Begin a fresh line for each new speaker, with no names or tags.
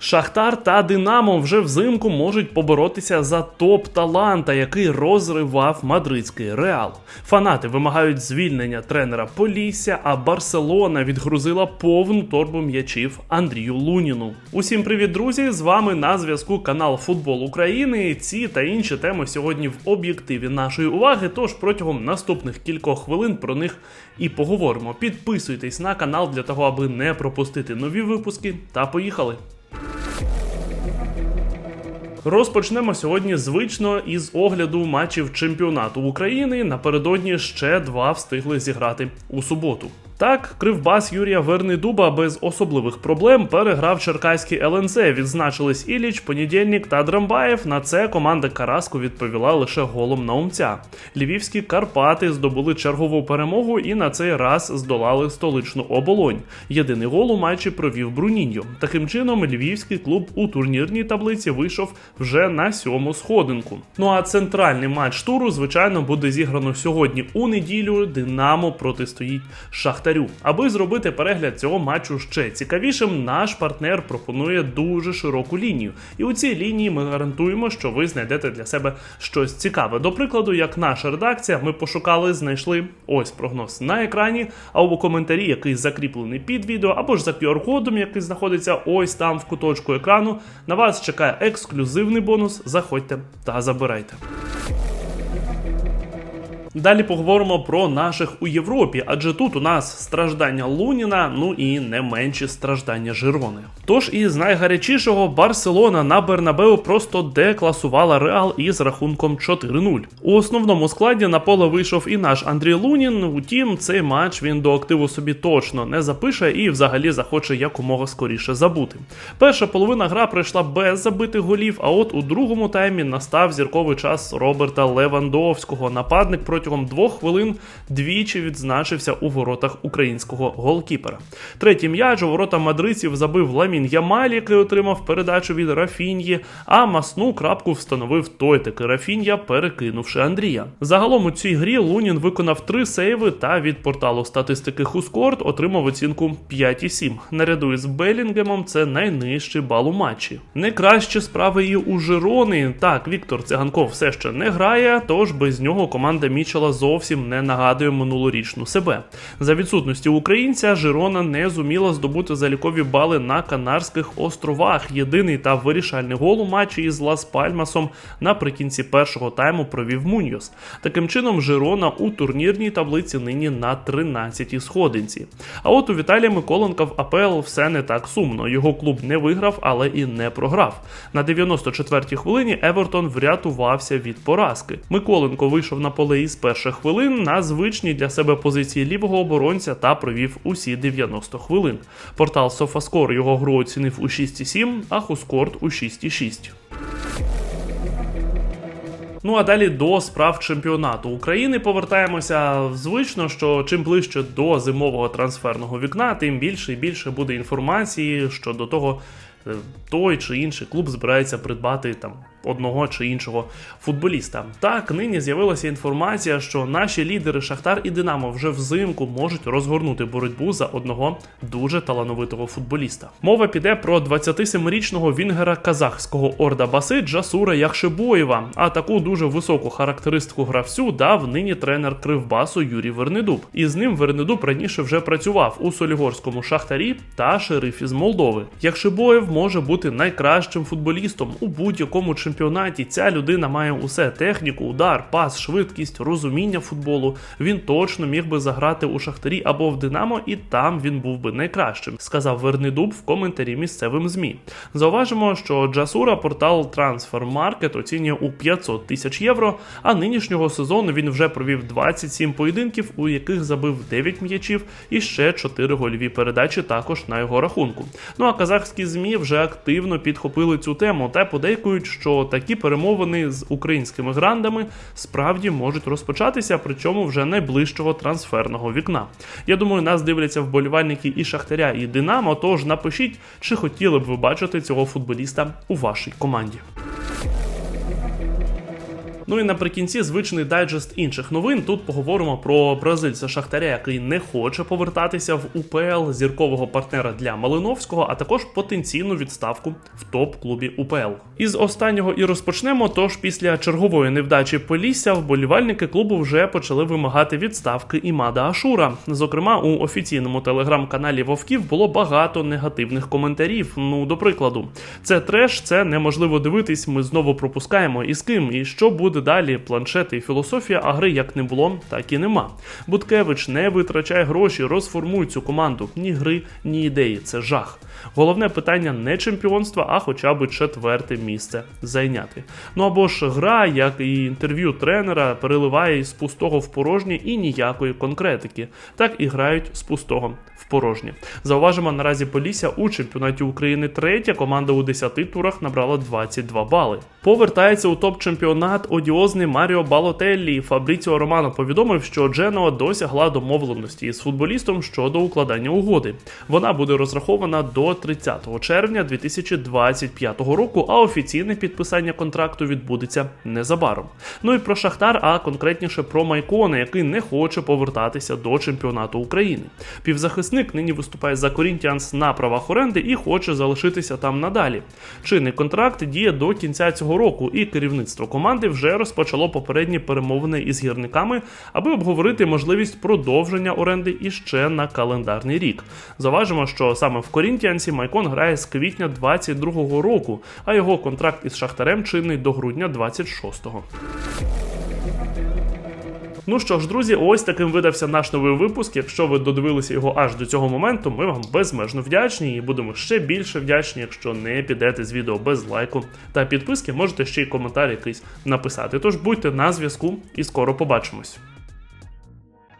Шахтар та Динамо вже взимку можуть поборотися за топ таланта, який розривав мадридський реал. Фанати вимагають звільнення тренера Полісся, а Барселона відгрузила повну торбу м'ячів Андрію Луніну. Усім привіт, друзі! З вами на зв'язку канал Футбол України. Ці та інші теми сьогодні в об'єктиві нашої уваги. Тож протягом наступних кількох хвилин про них і поговоримо. Підписуйтесь на канал для того, аби не пропустити нові випуски. Та поїхали! Розпочнемо сьогодні звично із огляду матчів чемпіонату України. Напередодні ще два встигли зіграти у суботу. Так, кривбас Юрія Вернидуба без особливих проблем переграв черкаський ЛНЗ. Відзначились Іліч, Понедільник та Драмбаєв. На це команда Караску відповіла лише голом наумця. Львівські Карпати здобули чергову перемогу і на цей раз здолали столичну оболонь. Єдиний гол у матчі провів Бруніньо. Таким чином, львівський клуб у турнірній таблиці вийшов вже на сьому сходинку. Ну а центральний матч туру, звичайно, буде зіграно сьогодні у неділю. Динамо протистоїть Шахтарю. Аби зробити перегляд цього матчу ще цікавішим, наш партнер пропонує дуже широку лінію. І у цій лінії ми гарантуємо, що ви знайдете для себе щось цікаве. До прикладу, як наша редакція, ми пошукали, знайшли ось прогноз на екрані, а у коментарі, який закріплений під відео, або ж за QR-кодом, який знаходиться ось там в куточку екрану. На вас чекає ексклюзивний бонус. Заходьте та забирайте. Далі поговоримо про наших у Європі, адже тут у нас страждання Луніна, ну і не менші страждання Жирони. Тож із найгарячішого Барселона на Бернабеу просто декласувала Реал із рахунком 4-0. У основному складі на поле вийшов і наш Андрій Лунін. Утім, цей матч він до активу собі точно не запише і взагалі захоче якомога скоріше забути. Перша половина гра пройшла без забитих голів, а от у другому таймі настав зірковий час Роберта Левандовського. Нападник протягом двох хвилин двічі відзначився у воротах українського голкіпера. Третій м'яч у ворота мадридців забив Ламін Ямаль, який отримав передачу від Рафіньї, а масну крапку встановив той таки Рафінья, перекинувши Андрія. Загалом у цій грі Лунін виконав три сейви та від порталу статистики Хускорт отримав оцінку 5,7. Наряду із Белінгемом це найнижчий бал у матчі. Не краще справи і у Жирони. Так, Віктор Циганков все ще не грає, тож без нього команда Мічела зовсім не нагадує минулорічну себе. За відсутності українця Жирона не зуміла здобути залікові бали на Канарських островах. Єдиний та вирішальний гол у матчі із Лас Пальмасом наприкінці першого тайму провів Муньйос. Таким чином, Жирона у турнірній таблиці нині на 13-й сходинці. А от у Віталія Миколенка в АПЛ все не так сумно. Його клуб не виграв, але і не програв. На 94-й хвилині Евертон врятувався від поразки. Миколенко вийшов на поле із перших хвилин на звичній для себе позиції лівого оборонця та провів усі 90 хвилин. Портал Софаскор його гру оцінив у 6,7, а Хускорт у 6,6. Ну а далі до справ чемпіонату України повертаємося. Звично, що чим ближче до зимового трансферного вікна, тим більше і більше буде інформації щодо того, е, той чи інший клуб збирається придбати там одного чи іншого футболіста. Так, нині з'явилася інформація, що наші лідери Шахтар і Динамо вже взимку можуть розгорнути боротьбу за одного дуже талановитого футболіста. Мова піде про 27-річного вінгера казахського Орда Баси Джасура Яхшибоєва. А таку дуже високу характеристику гравцю дав нині тренер Кривбасу Юрій Вернедуб. І з ним Вернедуб раніше вже працював у Солігорському Шахтарі та шерифі з Молдови. Яхшибоєв може бути найкращим футболістом у будь-якому чемпіонаті. Ця людина має усе: техніку, удар, пас, швидкість, розуміння футболу. Він точно міг би заграти у Шахтарі або в Динамо, і там він був би найкращим, сказав Вернедуб в коментарі місцевим змі. Зауважимо, що Джасура портал Transfermarkt оцінює у 500 тисяч євро. А нинішнього сезону він вже провів 27 поєдинків, у яких забив 9 м'ячів і ще 4 гольові передачі також на його рахунку. Ну а казахські змі вже активно підхопили цю тему та подейкують, що такі перемовини з українськими грандами справді можуть розпочатися, причому вже найближчого трансферного вікна. Я думаю, нас дивляться вболівальники і Шахтаря, і Динамо. Тож напишіть, чи хотіли б ви бачити цього футболіста у вашій команді. Ну і наприкінці звичний дайджест інших новин. Тут поговоримо про бразильця Шахтаря, який не хоче повертатися в УПЛ, зіркового партнера для Малиновського, а також потенційну відставку в топ-клубі УПЛ. Із останнього і розпочнемо. Тож після чергової невдачі Полісся вболівальники клубу вже почали вимагати відставки Імада Ашура. Зокрема, у офіційному телеграм-каналі Вовків було багато негативних коментарів. Ну, до прикладу, це треш, це неможливо дивитись. Ми знову пропускаємо і з ким, і що буде далі. Планшети і філософія, а гри як не було, так і нема. Буткевич не витрачай гроші, розформуй цю команду. Ні гри, ні ідеї. Це жах. Головне питання не чемпіонства, а хоча б четверте місце зайняти. Ну або ж гра, як і інтерв'ю тренера, переливає з пустого в порожнє і ніякої конкретики. Так і грають з пустого в порожнє. Зауважимо, наразі Полісся у чемпіонаті України третя команда у 10 турах набрала 22 бали. Повертається у топ-чемпіонат одіозний Маріо Балотеллі. Фабріціо Романо повідомив, що Дженоа досягла домовленості із футболістом щодо укладання угоди. Вона буде розрахована до 30 червня 2025 року, а офіційне підписання контракту відбудеться незабаром. Ну і про Шахтар, а конкретніше про Майкона, який не хоче повертатися до чемпіонату України. Півзахисник нині виступає за Корінтіанс на правах оренди і хоче залишитися там надалі. Чинний контракт діє до кінця цього року, і керівництво команди вже розпочало попередні перемовини із гірниками, аби обговорити можливість продовження оренди іще на календарний рік. Заважимо, що саме в Корінтіансі Майкон грає з квітня 22-го року, а його контракт із Шахтарем чинний до грудня 26-го. Ну що ж, друзі, ось таким видався наш новий випуск. Якщо ви додивилися його аж до цього моменту, ми вам безмежно вдячні і будемо ще більше вдячні, якщо не підете з відео без лайку та підписки, можете ще й коментар якийсь написати. Тож будьте на зв'язку і скоро побачимось.